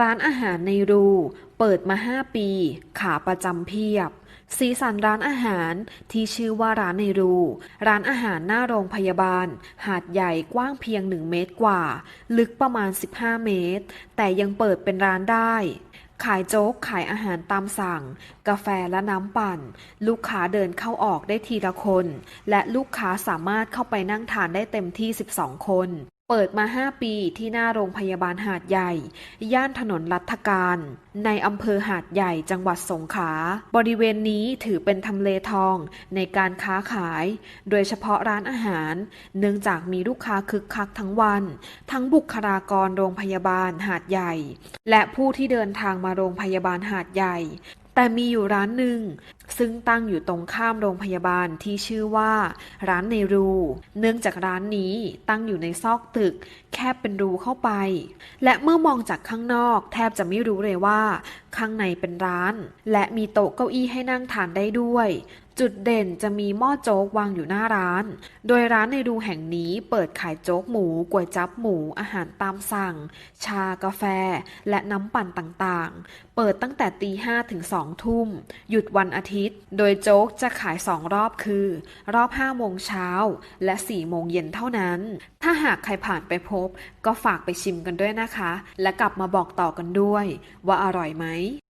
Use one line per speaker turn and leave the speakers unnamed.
ร้านอาหารในรู เปิดมา 5 ปี ขาประจำเพียบ สีสันร้านอาหารที่ชื่อว่าร้านในรู ร้านอาหารหน้าโรงพยาบาล หาดใหญ่กว้างเพียง 1 เมตรกว่า ลึกประมาณ 15 เมตร แต่ยังเปิดเป็นร้านได้ขายโจ๊กขายอาหารตามสั่ง กาแฟและน้ำปั่น ลูกค้าเดินเข้าออกได้ทีละคน และลูกค้าสามารถเข้าไปนั่งทานได้เต็มที่ 12 คน เปิดมา 5 ปีที่หน้าโรงพยาบาลหาดใหญ่ ย่านถนนรัฐการ ในอำเภอหาดใหญ่จังหวัดสงขลา บริเวณนี้ถือเป็นทำเลทองในการค้าขาย โดยเฉพาะร้านอาหาร เนื่องจากมีลูกค้าคึกคักทั้งวัน ทั้งบุคลากรโรงพยาบาลหาดใหญ่ และผู้ที่เดินทางมาโรงพยาบาลหาดใหญ่ แต่มีอยู่ร้านหนึ่ง ซึ่งตั้งอยู่ตรงข้ามโรงพยาบาลที่ชื่อว่า ร้านในรู เนื่องจากร้านนี้ตั้งอยู่ในซอกตึก แคบเป็นรูเข้าไป และเมื่อมองจากข้างนอก แทบจะไม่รู้เลยว่า ข้างในเป็นร้าน และมีโต๊ะเก้าอี้ให้นั่งทานได้ด้วย จุดเด่นจะมีหม้อโจ๊กวางอยู่หน้าร้าน โดยร้านในรูแห่งนี้เปิดขายโจ๊กหมูก๋วยจั๊บหมู อาหารตามสั่ง ชากาแฟ และน้ำปั่นต่างๆ เปิดตั้งแต่ตีห้าถึงสองทุ่ม หยุดวันอาทิตย์ โดยโจ๊กจะขายสองรอบคือ รอบห้าโมงเช้าและสี่โมงเย็นเท่านั้น ถ้าหากใครผ่านไปพบ ก็ฝากไปชิมกันด้วยนะคะ และกลับมาบอกต่อกันด้วย ว่าอร่อยไหม